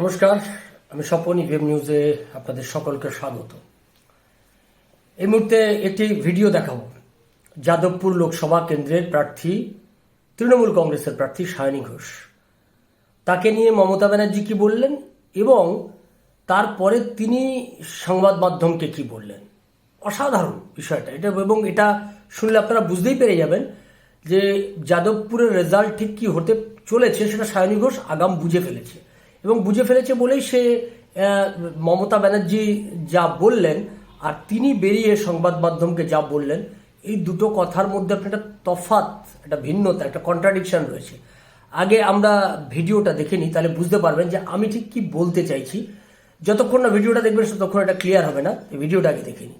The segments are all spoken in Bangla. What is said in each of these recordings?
নমস্কার, আমি স্বপন ইভিএম নিউজে আপনাদের সকলকে স্বাগত। এই মুহূর্তে একটি ভিডিও দেখাবো। যাদবপুর লোকসভা কেন্দ্রের প্রার্থী, তৃণমূল কংগ্রেসের প্রার্থী সায়নী ঘোষ। তাকে নিয়ে মমতা ব্যানার্জি কি বললেন এবং তারপরে তিনি সংবাদ মাধ্যমকে কি বললেন? অসাধারণ বিষয়টা। এটা এবং এটা শুনলে আপনারা বুঝতেই পেরে যাবেন যে যাদবপুরের রেজাল্ট ঠিক কি হতে চলেছে সেটা সায়নী ঘোষ আগাম বুঝে ফেলেছে। এবং বুঝে ফেলেছে বলেই সে মমতা ব্যানার্জি যা বললেন, আর তিনি বেরিয়ে সংবাদ মাধ্যমকে যা বললেন, এই দুটো কথার মধ্যে আপনার একটা তফাৎ, একটা ভিন্নতা, একটা কন্ট্রাডিকশন রয়েছে। আগে আমরা ভিডিওটা দেখে নিই, তাহলে বুঝতে পারবেন যে আমি ঠিক কি বলতে চাইছি। যতক্ষণ না ভিডিওটা দেখবেন ততক্ষণ এটা ক্লিয়ার হবে না ভিডিওটা আগে দেখে নিই।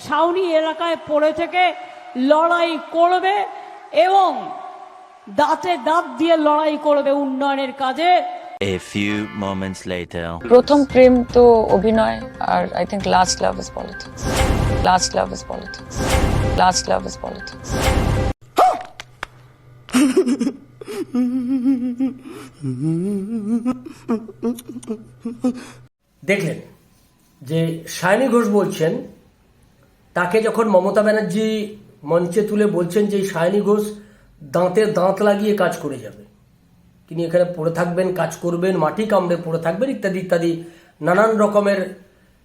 ছাউনি এলাকায় পড়ে থেকে লড়াই করবে এবং দাঁতে দাঁত দিয়ে লড়াই করবে উন্নয়নের কাজে। A few moments later. প্রথম প্রেম তো অভিনয় আর I think last love is politics last love is politics last love is politics দেখলেন যে সায়নী ঘোষ বলছেন তাকে যখন মমতা ব্যানার্জি মঞ্চে তুলে বলছেন যে সায়নী ঘোষ দাঁতে দাঁত লাগিয়ে কাজ করে যাবে। তিনি এখানে পড়ে থাকবেন, কাজ করবেন, মাটি কামড়ে পড়ে থাকবেন, ইত্যাদি ইত্যাদি। নানান রকমের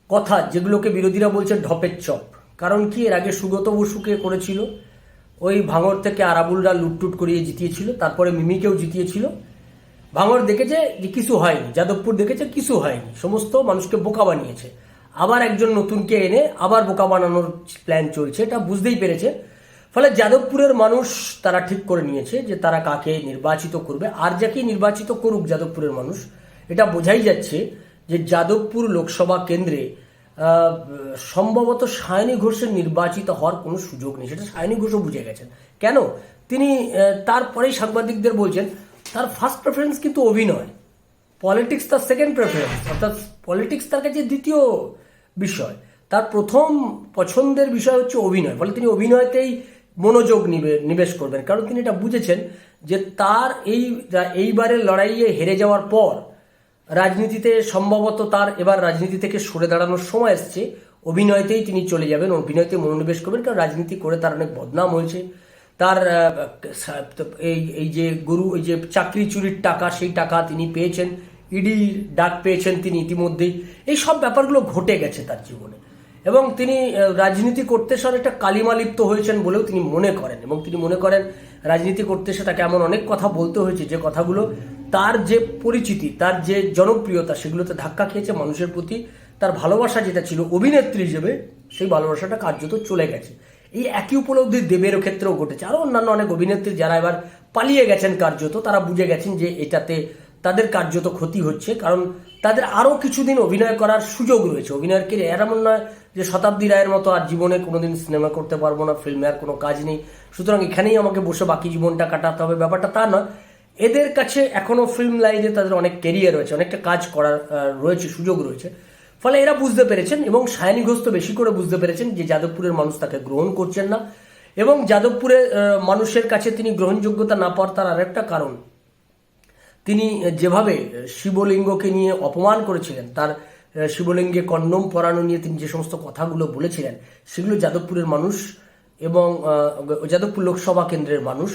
কথা যেগুলোকে বিরোধীরা বলছেন ঢপের চপ। কারণ কি? এর আগে সুগত বসুকে করেছিল? ওই ভাঙর থেকে আরাবুলরা লুটটুট করিয়ে জিতিয়েছিল, তারপরে মিমিকেও জিতিয়েছিল। ভাঙর দেখেছে যে কিছু হয়নি, যাদবপুর দেখেছে কিছু হয়নি, সমস্ত মানুষকে বোকা বানিয়েছে। আবার একজন নতুনকে এনে আবার বোকা বানানোর প্ল্যান চলছে, এটা বুঝতেই পেরেছে। ফলে যাদবপুরের মানুষ তারা ঠিক করে নিয়েছে যে তারা কাকে নির্বাচিত করবে, আর যাকে নির্বাচিত করুক যাদবপুরের মানুষ, এটা বোঝাই যাচ্ছে যে যাদবপুর লোকসভা কেন্দ্রে সম্ভবত সায়নী ঘোষের নির্বাচিত হওয়ার কোনো সুযোগ নেই। সেটা সায়নী ঘোষও বুঝে গেছেন। কেন? তিনি তারপরেই সাংবাদিকদের বলছেন, তার ফার্স্ট প্রেফারেন্স কিন্তু অভিনয়। পলিটিক্স তার সেকেন্ড প্রেফারেন্স অর্থাৎ পলিটিক্স তার কাছে দ্বিতীয় বিষয়। তার প্রথম পছন্দের বিষয় হচ্ছে অভিনয়। ফলে তিনি অভিনয়তেই মনোযোগ নিবে, নিবেশ করবেন। কারণ তিনি এটা বুঝেছেন যে তার এই এইবারের লড়াইয়ে হেরে যাওয়ার পর রাজনীতিতে সম্ভবত তার এবার রাজনীতি থেকে সরে দাঁড়ানোর সময় এসছে। অভিনয়তেই তিনি চলে যাবেন, অভিনয়তে মনোনিবেশ করবেন। কারণ রাজনীতি করে তার অনেক বদনাম হয়েছে। তার এই এই যে গরু, এই যে চাকরি চুরির টাকা, সেই টাকা তিনি পেয়েছেন। ইডি ডাক পেয়েছেন তিনি ইতিমধ্যেই। এই সব ব্যাপারগুলো ঘটে গেছে তার জীবনে। এবং তিনি রাজনীতি করতে এসে অনেকটা কালিমালিপ্ত হয়েছেন বলেও তিনি মনে করেন। এবং তিনি মনে করেন, রাজনীতি করতে এসে তাকে এমন অনেক কথা বলতে হয়েছে, যে কথাগুলো তার যে পরিচিতি, তার যে জনপ্রিয়তা, সেগুলোতে ধাক্কা খেয়েছে মানুষের প্রতি। তার ভালোবাসা যেটা ছিল, অভিনেত্রী হিসেবে সেই ভালোবাসাটা কার্যত চলে গেছে। এই একই উপলব্ধি দেবেরও ক্ষেত্রেও ঘটেছে। আরও অন্যান্য অনেক অভিনেত্রী যারা এবার পালিয়ে গেছেন কার্যত, তারা বুঝে গেছেন যে এটাতে তাদের কার্যত ক্ষতি হচ্ছে। কারণ তাদের আরও কিছুদিন অভিনয় করার সুযোগ রয়েছে। অভিনয়ের কে এমন নয় যে শতাব্দী রায়ের মতো আর জীবনে কোনোদিন সিনেমা করতে পারব না ফিল্মে আর কোনো কাজ নেই। সুতরাং এখানেই আমাকে বসে বাকি জীবনটা কাটাতে হবে। ব্যাপারটা তা নয় এদের কাছে এখনও ফিল্ম লাইনে তাদের অনেক কেরিয়ার রয়েছে অনেকটা কাজ করার রয়েছে সুযোগ রয়েছে। ফলে এরা বুঝতে পেরেছেন এবং সায়নী ঘোষ তো বেশি করে বুঝতে পেরেছেন যে যাদবপুরের মানুষ তাকে গ্রহণ করছেন না এবং যাদবপুরে আহ, মানুষের কাছে তিনি গ্রহণযোগ্যতা না পাওয়ার তার আরেকটা কারণ। তিনি যেভাবে শিবলিঙ্গকে নিয়ে অপমান করেছিলেন, তার শিবলিঙ্গে কন্ডম পরানো নিয়ে তিনি যে সমস্ত কথাগুলো বলেছিলেন, সেগুলো যাদবপুরের মানুষ এবং যাদবপুর লোকসভা কেন্দ্রের মানুষ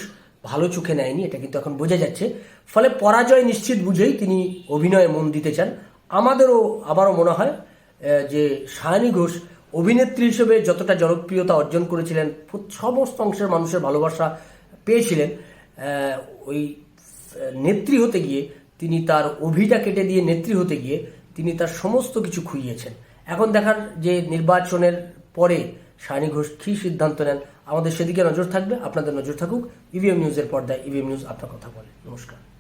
ভালো চোখে নেয়নি, এটা কিন্তু এখন বোঝা যাচ্ছে। ফলে পরাজয় নিশ্চিত বুঝেই তিনি অভিনয়ে মন দিতে চান। আমাদেরও আবারও মনে হয় যে সায়নী ঘোষ অভিনেত্রী হিসেবে যতটা জনপ্রিয়তা অর্জন করেছিলেন সমস্ত অংশের মানুষের ভালোবাসা পেয়েছিলেন ওই নেত্রী হতে গিয়ে তিনি তার অভিটা কেটে দিয়ে নেত্রী হতে গিয়ে তিনি তার সমস্ত কিছু খুইয়েছেন। এখন দেখার যে নির্বাচনের পরে সায়নী ঘোষ কী সিদ্ধান্ত নেন, আমাদের সেদিকে নজর থাকবে। আপনাদের নজর থাকুক। ইভিএম নিউজের পর্দায় ইভিএম নিউজ আপনার কথা বলে। নমস্কার।